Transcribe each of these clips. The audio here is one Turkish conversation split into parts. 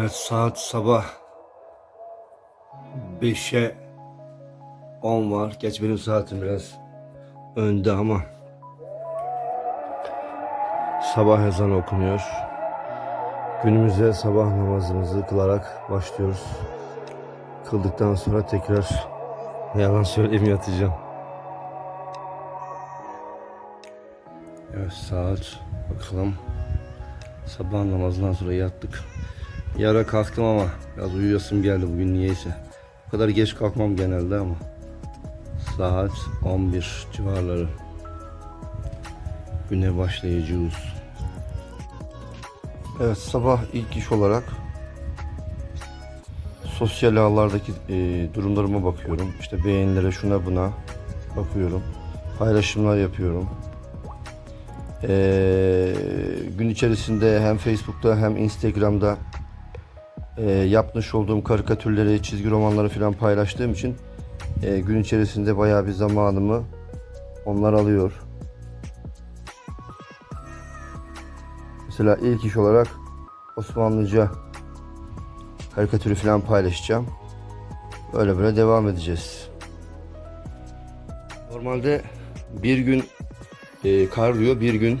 Evet saat sabah 5'e 10 var. Geç benim saatim biraz önde ama sabah ezanı okunuyor. Günümüze sabah namazımızı kılarak başlıyoruz. Kıldıktan sonra tekrar yalan söyleyeyim yatacağım. Evet saat bakalım. Sabah namazından sonra yattık. Yara kalktım ama biraz uyuyasım geldi bugün niyeyse. Bu kadar geç kalkmam genelde ama. Saat 11 civarları. Güne başlayacağız. Evet sabah ilk iş olarak sosyal ağlardaki e, durumlarıma bakıyorum. İşte beğenilere şuna buna bakıyorum. Paylaşımlar yapıyorum. Ee, gün içerisinde hem Facebook'ta hem Instagram'da e, yapmış olduğum karikatürleri, çizgi romanları falan paylaştığım için e, gün içerisinde bayağı bir zamanımı onlar alıyor. Mesela ilk iş olarak Osmanlıca karikatürü falan paylaşacağım. Böyle böyle devam edeceğiz. Normalde bir gün e, kardiyo, bir gün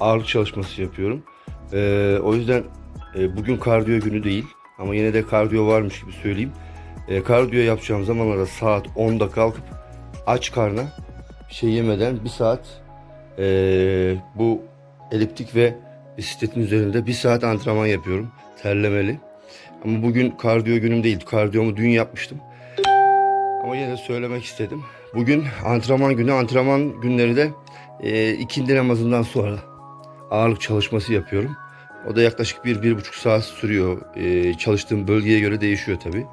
ağırlık çalışması yapıyorum. E, o yüzden e, bugün kardiyo günü değil ama yine de kardiyo varmış gibi söyleyeyim. E, kardiyo yapacağım zamanlarda saat 10'da kalkıp aç karna şey yemeden bir saat e, bu eliptik ve bisikletin üzerinde bir saat antrenman yapıyorum. Terlemeli. Ama bugün kardiyo günüm değil. Kardiyomu dün yapmıştım. Ama yine de söylemek istedim. Bugün antrenman günü. Antrenman günleri de e, ikindi namazından sonra ağırlık çalışması yapıyorum. O da yaklaşık bir, bir buçuk saat sürüyor. E, çalıştığım bölgeye göre değişiyor tabi.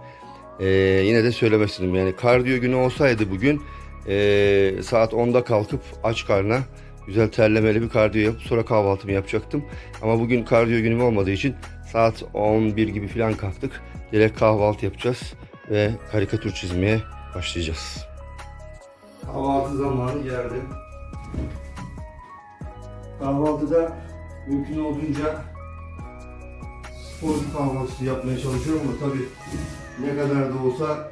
E, yine de söylemek. Yani kardiyo günü olsaydı bugün e, saat 10'da kalkıp aç karna güzel terlemeli bir kardiyo yapıp sonra kahvaltımı yapacaktım. Ama bugün kardiyo günüm olmadığı için saat 11 gibi falan kalktık. Direkt kahvaltı yapacağız ve karikatür çizmeye başlayacağız. Kahvaltı zamanı geldi. Kahvaltıda mümkün olduğunca spor kahvaltısı yapmaya çalışıyorum ama tabii ne kadar da olsa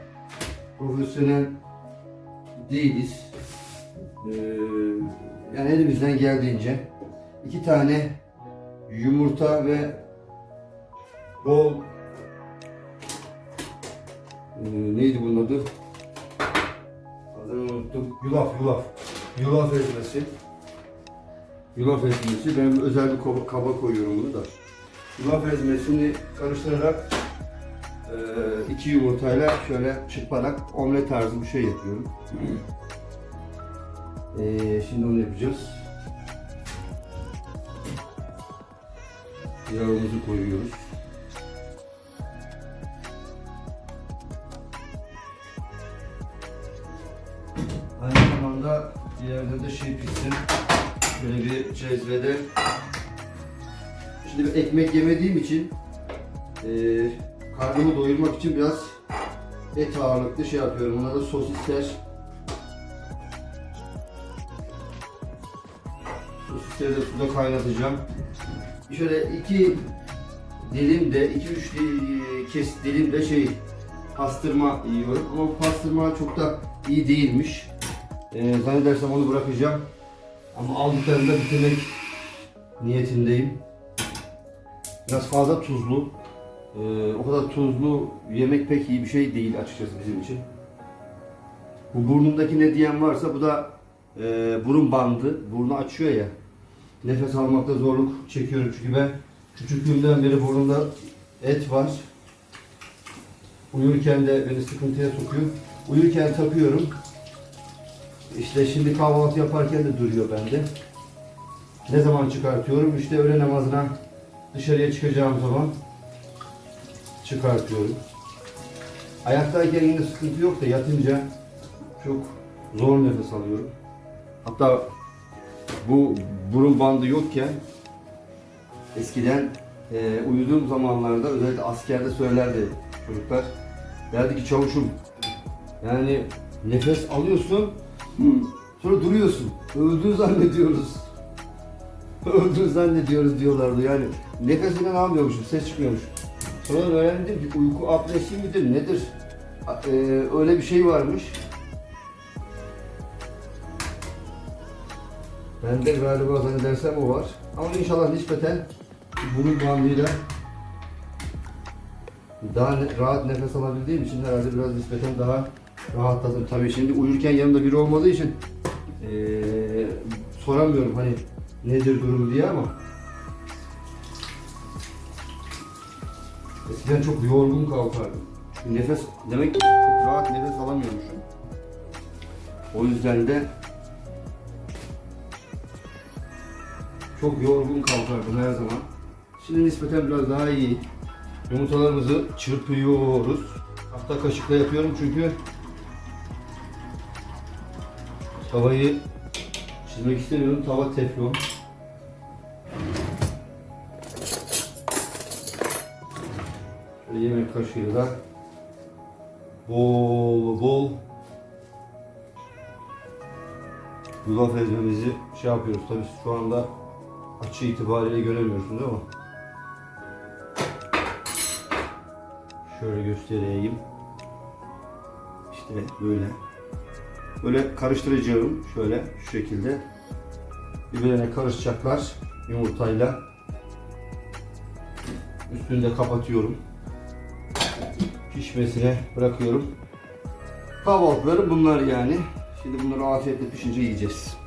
profesyonel değiliz. Ee, yani elimizden geldiğince iki tane yumurta ve bol ee, neydi bunun adı? Adını unuttum. Yulaf, yulaf. Yulaf ezmesi. Yulaf ezmesi. Ben özel bir kaba koyuyorum bunu da. Yulaf ezmesini karıştırarak e, iki yumurtayla şöyle çırparak omlet tarzı bir şey yapıyorum. E, şimdi onu yapacağız. Yağımızı koyuyoruz. Aynı zamanda diğerde de şey pişsin. Şöyle bir cezvede. Şimdi ben ekmek yemediğim için e, karnımı doyurmak için biraz et ağırlıklı şey yapıyorum. Buna da sosisler. Sosisleri de suda kaynatacağım. Şöyle iki dilim de, iki üç kes dilim de şey pastırma yiyorum. Ama pastırma çok da iyi değilmiş. Ee, zannedersem onu bırakacağım. Ama aldıklarında bitirmek niyetindeyim. Biraz fazla tuzlu. Ee, o kadar tuzlu yemek pek iyi bir şey değil açıkçası bizim için. Bu burnumdaki ne diyen varsa bu da e, burun bandı. Burnu açıyor ya. Nefes almakta zorluk çekiyorum çünkü ben küçüklüğümden beri burnumda et var. Uyurken de beni sıkıntıya sokuyor. Uyurken takıyorum. İşte şimdi kahvaltı yaparken de duruyor bende. Ne zaman çıkartıyorum? İşte öğle namazına dışarıya çıkacağım zaman çıkartıyorum. Ayaktayken yine sıkıntı yok da yatınca çok zor nefes alıyorum. Hatta bu burun bandı yokken eskiden e, uyuduğum zamanlarda özellikle askerde söylerdi çocuklar. Derdi ki çavuşum yani nefes alıyorsun sonra duruyorsun. Öldüğünü zannediyoruz. Öldüğünü zannediyoruz diyorlardı yani. Nefesinden almıyormuşum, ses çıkmıyormuş. Sonra öğrendim ki uyku apnesi midir nedir? A- e, öyle bir şey varmış. Ben de galiba zannedersem o var. Ama inşallah nispeten bunun bandıyla daha rahat nefes alabildiğim için herhalde biraz nispeten daha rahatladım. Tabii şimdi uyurken yanımda biri olmadığı için eee, soramıyorum hani nedir durum diye ama eskiden çok yorgun kalkardım. Nefes demek ki çok rahat nefes alamıyormuşum. O yüzden de çok yorgun kalkardım her zaman. Şimdi nispeten biraz daha iyi. Yumurtalarımızı çırpıyoruz. Tahta kaşıkla yapıyorum çünkü tavayı çizmek istemiyorum. Tava teflon. Şöyle yemek kaşığıyla bol bol yulaf ezmemizi şey yapıyoruz. Tabii şu anda açı itibariyle göremiyorsunuz ama Şöyle göstereyim. İşte böyle. Böyle karıştıracağım. Şöyle şu şekilde. Birbirine karışacaklar yumurtayla. Üstünü de kapatıyorum. Pişmesine bırakıyorum. Kahvaltıları bunlar yani. Şimdi bunları afiyetle pişince yiyeceğiz.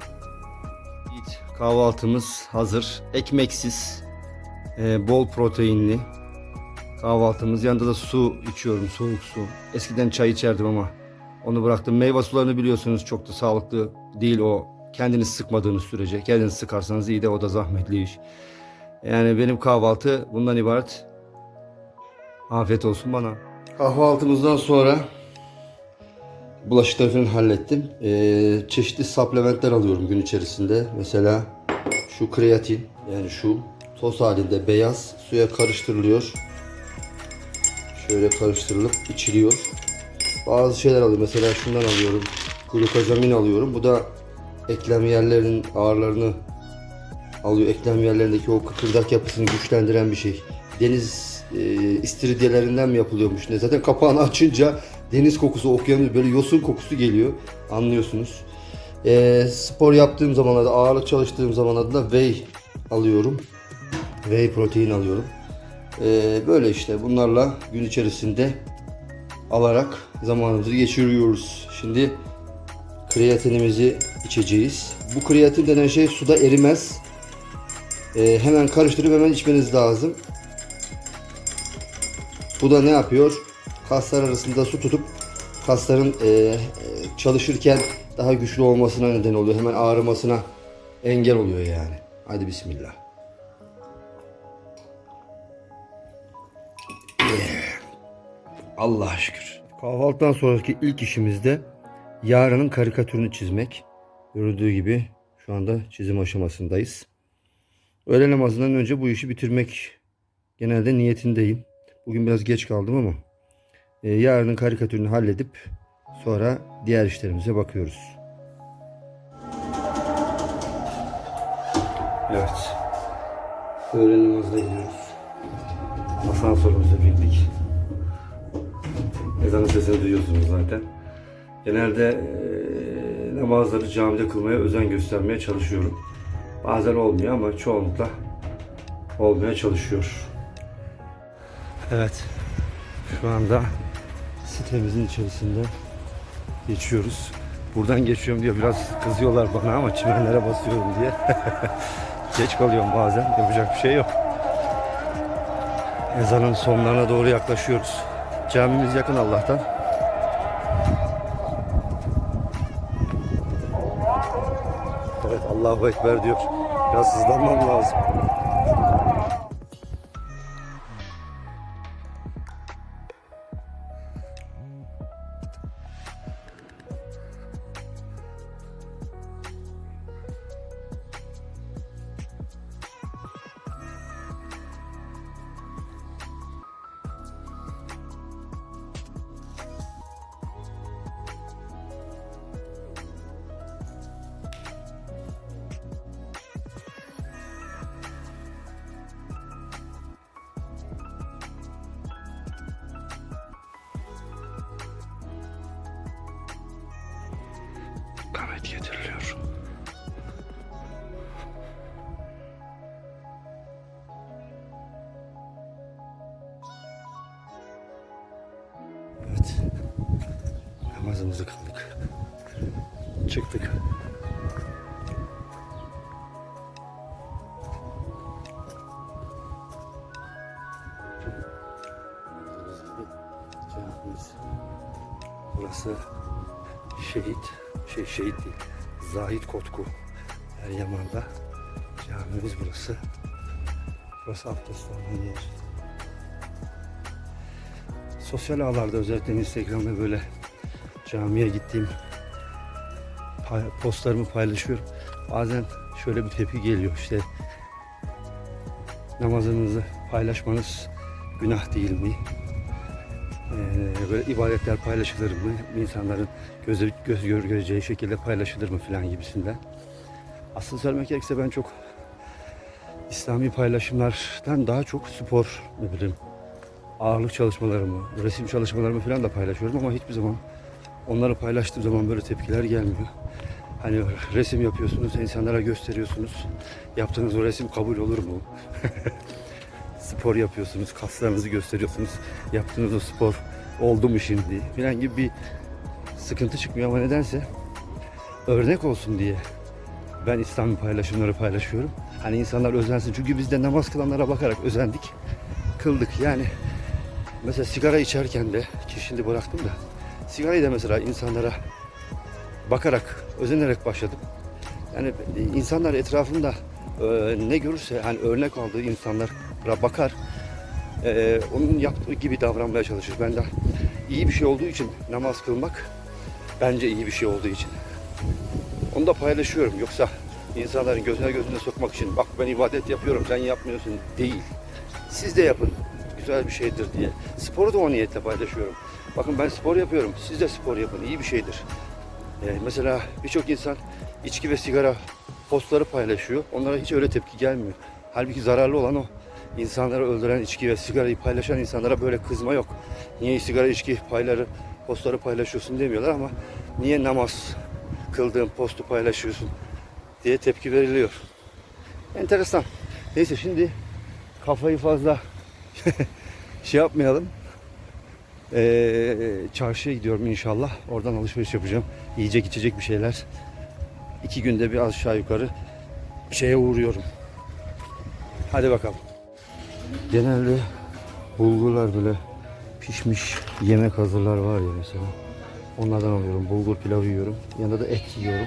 Evet, kahvaltımız hazır. Ekmeksiz, e, bol proteinli. Kahvaltımız. Yanında da su içiyorum. Soğuk su. Eskiden çay içerdim ama onu bıraktım. Meyve sularını biliyorsunuz çok da sağlıklı değil o. Kendiniz sıkmadığınız sürece. Kendiniz sıkarsanız iyi de o da zahmetli iş. Yani benim kahvaltı bundan ibaret. Afiyet olsun bana. Kahvaltımızdan sonra bulaşıkları falan hallettim. Ee, çeşitli supplementler alıyorum gün içerisinde. Mesela şu kreatin yani şu toz halinde beyaz suya karıştırılıyor. Şöyle karıştırılıp içiliyor. Bazı şeyler alıyorum. Mesela şundan alıyorum. Glukozamin alıyorum. Bu da eklem yerlerinin ağırlarını alıyor. Eklem yerlerindeki o kıkırdak yapısını güçlendiren bir şey. Deniz e, istiridyelerinden mi yapılıyormuş ne? Zaten kapağını açınca deniz kokusu, okyanus böyle yosun kokusu geliyor. Anlıyorsunuz. E, spor yaptığım zamanlarda, ağırlık çalıştığım zamanlarda da whey alıyorum. Whey protein alıyorum. Ee, böyle işte bunlarla gün içerisinde alarak zamanımızı geçiriyoruz. Şimdi kreatinimizi içeceğiz. Bu kreatin denen şey suda erimez. Ee, hemen karıştırıp hemen içmeniz lazım. Bu da ne yapıyor? Kaslar arasında su tutup kasların e, çalışırken daha güçlü olmasına neden oluyor. Hemen ağrımasına engel oluyor yani. Hadi bismillah. Allah'a şükür. Kahvaltıdan sonraki ilk işimiz de yarının karikatürünü çizmek. Görüldüğü gibi şu anda çizim aşamasındayız. Öğle namazından önce bu işi bitirmek genelde niyetindeyim. Bugün biraz geç kaldım ama e, yarının karikatürünü halledip sonra diğer işlerimize bakıyoruz. Evet. Öğle namazına gidiyoruz. Asansörümüzle bindik. Ezanın sesini duyuyorsunuz zaten. Genelde eee, namazları camide kılmaya özen göstermeye çalışıyorum. Bazen olmuyor ama çoğunlukla olmaya çalışıyor. Evet. Şu anda sitemizin içerisinde geçiyoruz. Buradan geçiyorum diye biraz kızıyorlar bana ama çimenlere basıyorum diye. Geç kalıyorum bazen. Yapacak bir şey yok. Ezanın sonlarına doğru yaklaşıyoruz. Camimiz yakın Allah'tan. Evet Allahu Ekber diyor. Biraz hızlanmam lazım. Süt getiriliyor. Evet. Namazımızı kıldık. Çıktık. Şehit değil, Zahit Kotku Eryaman'da camimiz burası. Burası abdest yer. Sosyal ağlarda özellikle Instagram'da böyle camiye gittiğim postlarımı paylaşıyorum. Bazen şöyle bir tepki geliyor işte namazınızı paylaşmanız günah değil mi? Ee, böyle ibadetler paylaşılır mı? İnsanların göz gör- göreceği şekilde paylaşılır mı filan gibisinden. Aslında söylemek gerekirse ben çok İslami paylaşımlardan daha çok spor, ne bileyim, ağırlık çalışmalarımı, resim çalışmalarımı falan da paylaşıyorum ama hiçbir zaman onları paylaştığım zaman böyle tepkiler gelmiyor. Hani resim yapıyorsunuz, insanlara gösteriyorsunuz. Yaptığınız o resim kabul olur mu? spor yapıyorsunuz, kaslarınızı gösteriyorsunuz. Yaptığınız o spor oldu mu şimdi? Filan gibi bir sıkıntı çıkmıyor ama nedense örnek olsun diye ben İslami paylaşımları paylaşıyorum. Hani insanlar özensin. Çünkü biz de namaz kılanlara bakarak özendik. Kıldık. Yani mesela sigara içerken de ki şimdi bıraktım da sigarayı da mesela insanlara bakarak, özenerek başladım. Yani insanlar etrafında e, ne görürse hani örnek aldığı insanlara bakar. e, onun yaptığı gibi davranmaya çalışır. Ben de iyi bir şey olduğu için namaz kılmak bence iyi bir şey olduğu için. Onu da paylaşıyorum. Yoksa insanların gözüne gözüne sokmak için bak ben ibadet yapıyorum sen yapmıyorsun değil. Siz de yapın. Güzel bir şeydir diye. Sporu da o niyetle paylaşıyorum. Bakın ben spor yapıyorum. Siz de spor yapın. iyi bir şeydir. Ee, mesela birçok insan içki ve sigara postları paylaşıyor. Onlara hiç öyle tepki gelmiyor. Halbuki zararlı olan o. İnsanları öldüren içki ve sigarayı paylaşan insanlara böyle kızma yok. Niye sigara içki payları, postları paylaşıyorsun demiyorlar ama niye namaz kıldığın postu paylaşıyorsun diye tepki veriliyor. Enteresan. Neyse şimdi kafayı fazla şey yapmayalım. Ee, çarşıya gidiyorum inşallah. Oradan alışveriş yapacağım. Yiyecek içecek bir şeyler. İki günde bir aşağı yukarı şeye uğruyorum. Hadi bakalım. Genelde bulgurlar böyle pişmiş yemek hazırlar var ya mesela. Onlardan alıyorum. Bulgur pilavı yiyorum. Yanında da et yiyorum.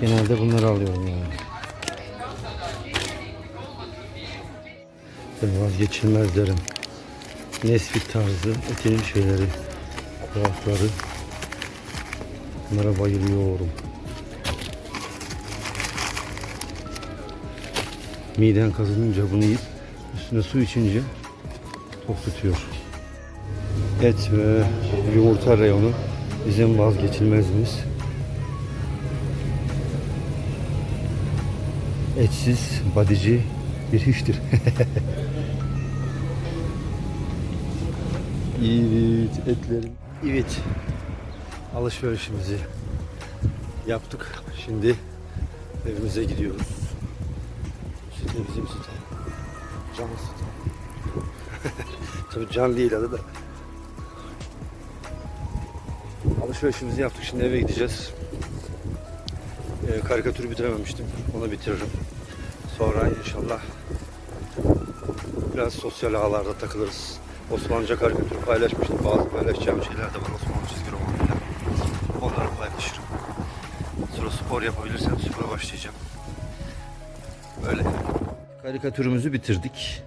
Genelde bunları alıyorum yani. Ben vazgeçilmezlerim. Nesfit tarzı etinin şeyleri, kulakları. Bunlara bayılıyorum. Miden kazınınca bunu yiyip üstüne su içince tok tutuyor. Et ve yumurta reyonu bizim vazgeçilmezimiz. Etsiz badici bir iştir. evet etlerim. Evet alışverişimizi yaptık. Şimdi evimize gidiyoruz. De bizim süt. Can. Tabii can değil adı da. Alışverişimizi yaptık. Şimdi eve gideceğiz. Ee, karikatürü bitirememiştim. Onu bitiririm. Sonra inşallah biraz sosyal ağlarda takılırız. Osmanlıca karikatürü paylaşmıştım. Bazı paylaşacağım şeyler de var. Osmanlı çizgi roman falan. Onları paylaşırım. Sonra spor yapabilirsem spora başlayacağım. Böyle. Karikatürümüzü bitirdik.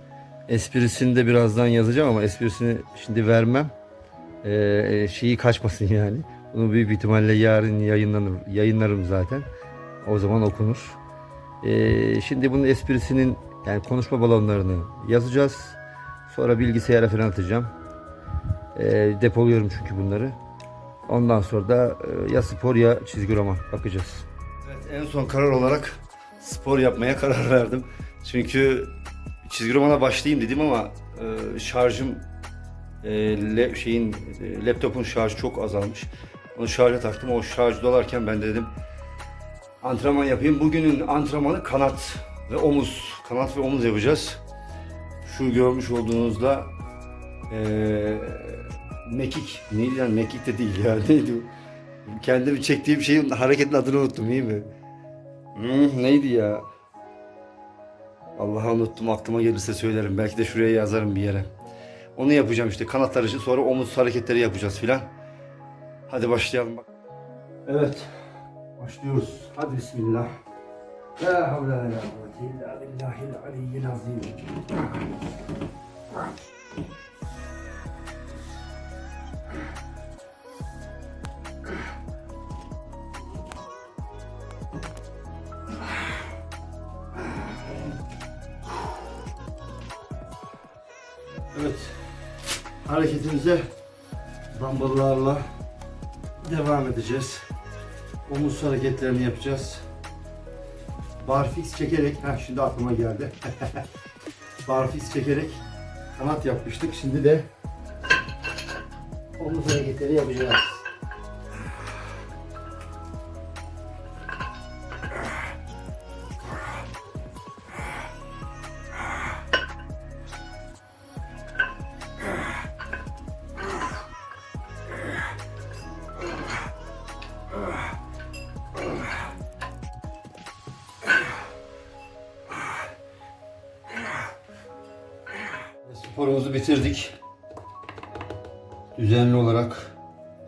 Esprisini de birazdan yazacağım ama esprisini şimdi vermem. Ee, şeyi kaçmasın yani. Bunu büyük ihtimalle yarın yayınlanır, yayınlarım zaten. O zaman okunur. Ee, şimdi bunun esprisinin yani konuşma balonlarını yazacağız. Sonra bilgisayara falan atacağım. Ee, depoluyorum çünkü bunları. Ondan sonra da e, ya spor ya çizgi roman bakacağız. Evet, en son karar olarak spor yapmaya karar verdim. Çünkü çizgi romana başlayayım dedim ama e, şarjım e, le- şeyin e, laptopun şarjı çok azalmış. Onu şarja taktım. O şarj dolarken ben de dedim antrenman yapayım. Bugünün antrenmanı kanat ve omuz. Kanat ve omuz yapacağız. Şu görmüş olduğunuzda eee mekik. Neydi yani mekik de değil ya. Neydi? Kendimi çektiğim şeyin hareketin adını unuttum iyi mi? Hmm, neydi ya? Allah'a unuttum aklıma gelirse söylerim. Belki de şuraya yazarım bir yere. Onu yapacağım işte kanatlar için sonra omuz hareketleri yapacağız filan. Hadi başlayalım bak. Evet. Başlıyoruz. Hadi bismillah. La havle ve la kuvvete illa billahil aliyyil azim. Dumbbell'larla devam edeceğiz. Omuz hareketlerini yapacağız. Barfix çekerek, ha şimdi aklıma geldi. Barfix çekerek kanat yapmıştık. Şimdi de omuz hareketleri yapacağız.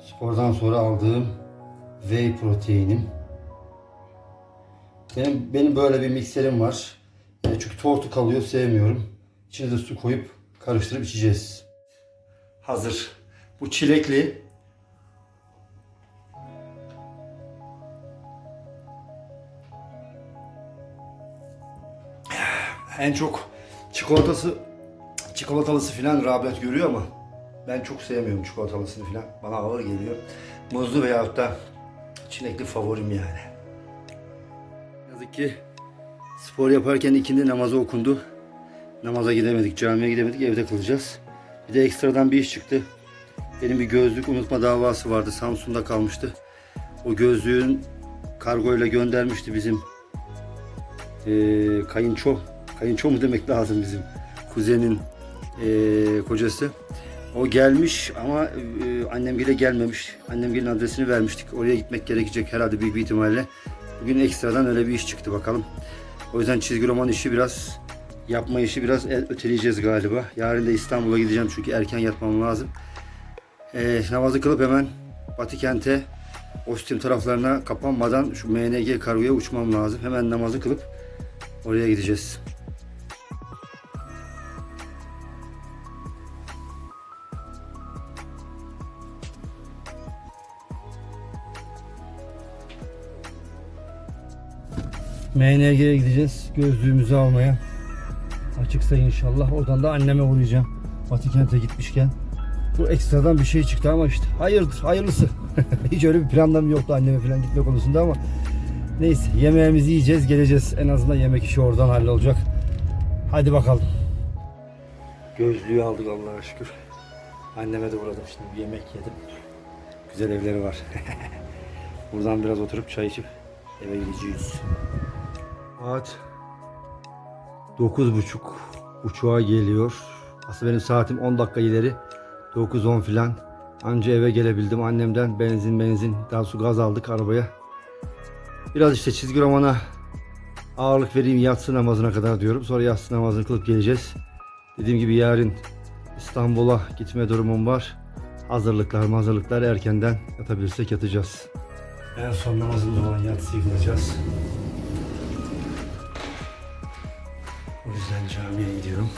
Spordan sonra aldığım whey proteinim. Benim, benim böyle bir mikserim var. Yani çünkü tortu kalıyor sevmiyorum. İçine de su koyup karıştırıp içeceğiz. Hazır. Bu çilekli. En çok çikolatası çikolatalısı filan rağbet görüyor ama ben çok sevmiyorum çikolatalısını filan. Bana ağır geliyor. Muzlu veyahut da çilekli favorim yani. Yazık ki spor yaparken ikindi namazı okundu. Namaza gidemedik, camiye gidemedik, evde kılacağız. Bir de ekstradan bir iş çıktı. Benim bir gözlük unutma davası vardı. Samsun'da kalmıştı. O gözlüğün kargoyla göndermişti bizim eee kayınço. Kayınço mu demek lazım bizim kuzenin eee, kocası. O gelmiş ama e, annem bile gelmemiş. Annem gelin adresini vermiştik. Oraya gitmek gerekecek herhalde büyük bir ihtimalle. Bugün ekstradan öyle bir iş çıktı bakalım. O yüzden çizgi roman işi biraz yapma işi biraz el- öteleyeceğiz galiba. Yarın da İstanbul'a gideceğim çünkü erken yatmam lazım. E, namazı kılıp hemen Batı kente Ostim taraflarına kapanmadan şu MNG kargoya uçmam lazım. Hemen namazı kılıp oraya gideceğiz. MNG'ye gideceğiz. Gözlüğümüzü almaya. Açıksa inşallah. Oradan da anneme uğrayacağım. Batı kente gitmişken. Bu ekstradan bir şey çıktı ama işte hayırdır, hayırlısı. Hiç öyle bir planlarım yoktu anneme falan gitme konusunda ama neyse yemeğimizi yiyeceğiz, geleceğiz. En azından yemek işi oradan hallolacak. Hadi bakalım. Gözlüğü aldık Allah'a şükür. Anneme de uğradım şimdi bir yemek yedim. Güzel evleri var. Buradan biraz oturup çay içip eve gideceğiz. Saat 9.30 uçağa geliyor. Aslında benim saatim 10 dakika ileri. 9-10 filan. Anca eve gelebildim. Annemden benzin benzin daha su gaz aldık arabaya. Biraz işte çizgi romana ağırlık vereyim yatsı namazına kadar diyorum. Sonra yatsı namazını kılıp geleceğiz. Dediğim gibi yarın İstanbul'a gitme durumum var. Hazırlıklar hazırlıklar erkenden yatabilirsek yatacağız. En son namazımız olan yatsıyı kılacağız. Yüzden camiye gidiyorum.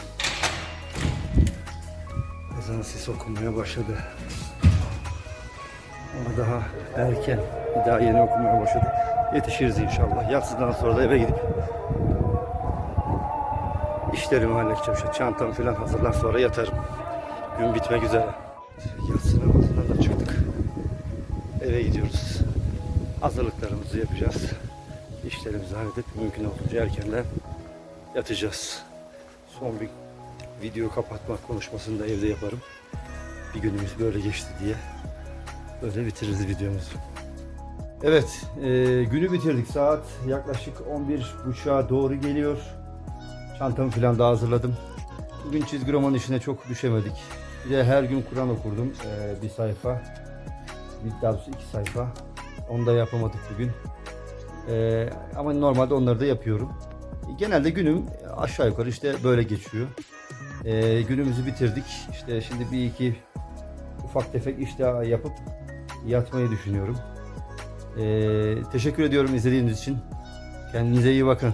Ezan sesi okunmaya başladı. Ama daha erken. Daha yeni okumaya başladı. Yetişiriz inşallah. Yatsıdan sonra da eve gidip işlerimi halledeceğim. Şu çantamı falan hazırlar sonra yatarım. Gün bitmek üzere. Yatsı namazından da çıktık. Eve gidiyoruz. Hazırlıklarımızı yapacağız. İşlerimizi halledip mümkün olduğunca erkenden yatacağız. Son bir video kapatma konuşmasını da evde yaparım. Bir günümüz böyle geçti diye. Böyle bitiririz videomuzu. Evet, e, günü bitirdik. Saat yaklaşık 11.30'a doğru geliyor. Çantamı falan da hazırladım. Bugün çizgi roman işine çok düşemedik. Bir de her gün Kur'an okurdum. E, bir sayfa. Bir daha iki sayfa. Onu da yapamadık bugün. E, ama normalde onları da yapıyorum. Genelde günüm aşağı yukarı işte böyle geçiyor. E, günümüzü bitirdik. İşte şimdi bir iki ufak tefek iş daha yapıp yatmayı düşünüyorum. Ee, teşekkür ediyorum izlediğiniz için. Kendinize iyi bakın.